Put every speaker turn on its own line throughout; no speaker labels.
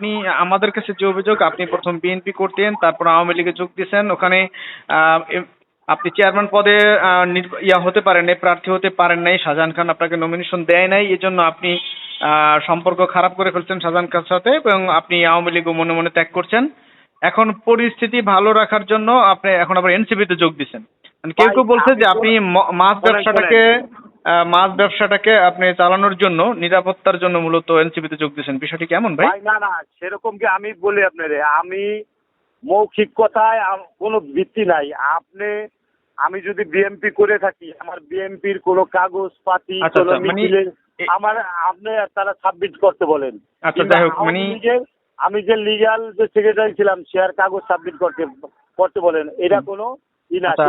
আপনি আমাদের কাছে যে অভিযোগ আপনি প্রথম বিএনপি করতেন তারপর আওয়ামী লীগে যোগ দিয়েছেন ওখানে আহ, আপনি চেয়ারম্যান পদে ইয়া হতে পারেন নাই প্রার্থী হতে পারেন নাই শাহজাহান খান আপনাকে নমিনেশন দেয় নাই এই জন্য আপনি সম্পর্ক খারাপ করে ফেলছেন শাহজাহান খান সাথে এবং আপনি আওয়ামী লীগ মনে মনে ত্যাগ করছেন। এখন পরিস্থিতি ভালো রাখার জন্য আপনি এখন আবার এনসিপিতে যোগ দিচ্ছেন মানে কেউ কেউ বলছে যে আপনি মাছ ব্যবসাটাকে মাছ ব্যবসাটাকে আপনি চালানোর জন্য নিরাপত্তার জন্য মূলত এনসিপিতে যোগ দিয়েছেন। বিষয়টি কেমন ভাই?
না না সেরকম কি আমি বলি আপনারে আমি মৌখিক কথায় কোনো ভিত্তি নাই। আপনি আমি যদি বিএমপি করে থাকি আমার বিএমপির কোনো কাগজ পাতি
আচ্ছা,
কোনো
আচ্ছা, মানে
মিছিলে আমার আপনি তারা সাবমিট করতে বলেন।
আচ্ছা, যাই হোক, মানে-
আমি যে লিগ্যাল যে সেক্রেটারি ছিলাম সে আর কাগজ সাবমিট করতে করতে বলেন। এটা কোনো
আচ্ছা।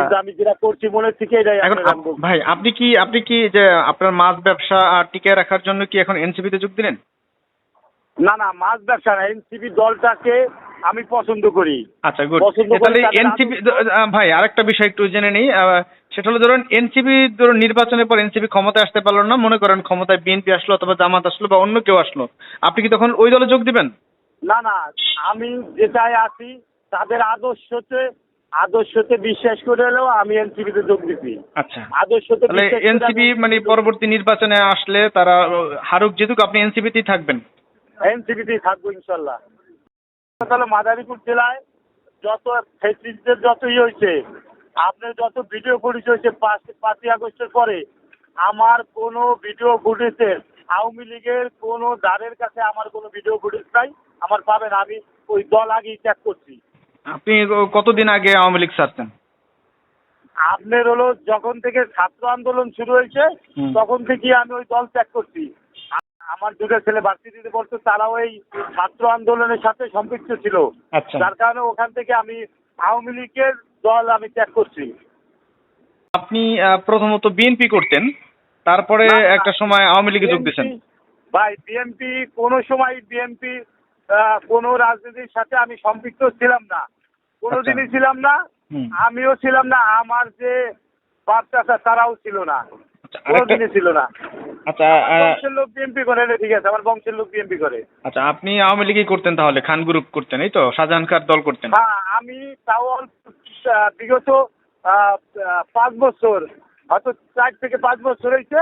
ভাই আপনি কি আপনি কি যে আপনার মাছ ব্যবসা টিকিয়ে রাখার জন্য কি এখন এনসিপিতে যোগ দিলেন?
না না মাছ ব্যবসা না এনসিপি দলটাকে আমি পছন্দ করি।
আচ্ছা গুড। তাহলে এনসিপি ভাই আরেকটা বিষয় একটু জেনে নেই। সেটা হলো ধরুন এনসিপি ধরুন নির্বাচনের পর এনসিপি ক্ষমতায় আসতে পারল না মনে করেন ক্ষমতায় বিএনপি আসলো অথবা জামাত আসলো বা অন্য কেউ আসলো। আপনি কি তখন ওই দলে যোগ দিবেন?
না না আমি যেটাই আছি তাদের আদর্শতে আদর্শতে বিশ্বাস করে হলেও আমি এনসিপিতে যোগ দিচ্ছি
আচ্ছা।
আদর্শতে
এনসিপি মানে পরবর্তী নির্বাচনে আসলে তারা হারুক জিতুক আপনি এনসিপিতেই থাকবেন?
এনসিপিতেই থাকব ইনশাল্লাহ। তাহলে মাদারীপুর জেলায় যত ফেসিলিটির যত ই হয়েছে আপনার যত ভিডিও ফুটেজ হয়েছে পাঁচ পাঁচই আগস্টের পরে আমার কোনো ভিডিও ফুটেজের আওয়ামী লীগের কোনো দ্বারের কাছে আমার কোনো ভিডিও ফুটেজ নাই আমার পাবেন। আমি ওই দল আগেই ত্যাগ করছি।
আপনি কতদিন আগে আওয়ামী লীগ ছাড়তেন?
আপনার হলো যখন থেকে ছাত্র আন্দোলন শুরু হয়েছে তখন থেকে আমি ওই দল ত্যাগ করছি। আমার দুটো ছেলে ভার্সিটিতে পড়তো তারাও এই ছাত্র আন্দোলনের সাথে সম্পৃক্ত ছিল।
আচ্ছা।
যার কারণে ওখান থেকে আমি আওয়ামী লীগের দল আমি ত্যাগ করছি।
আপনি প্রথমত বিএনপি করতেন তারপরে একটা সময় আওয়ামী লীগে যোগ দিয়েছেন।
ভাই বিএনপি কোনো সময় বিএনপি কোনো রাজনীতির সাথে আমি সম্পৃক্ত ছিলাম না। কোনোদিনই
আচ্ছা।
ছিলাম না আমিও ছিলাম না আমার যে বাচ্চা তারাও ছিল না।
আচ্ছা,
কোনোদিনই ছিল না।
আচ্ছা
বংশের লোক বিএনপি করে ঠিক আছে আমার বংশের লোক করে।
আচ্ছা আপনি আওয়ামী লীগই করতেন তাহলে খান গ্রুপ করতেন এই তো? শাহজাহান দল করতেন।
হ্যাঁ আমি তাও বিগত পাঁচ বছর হয়তো চার থেকে পাঁচ বছর হয়েছে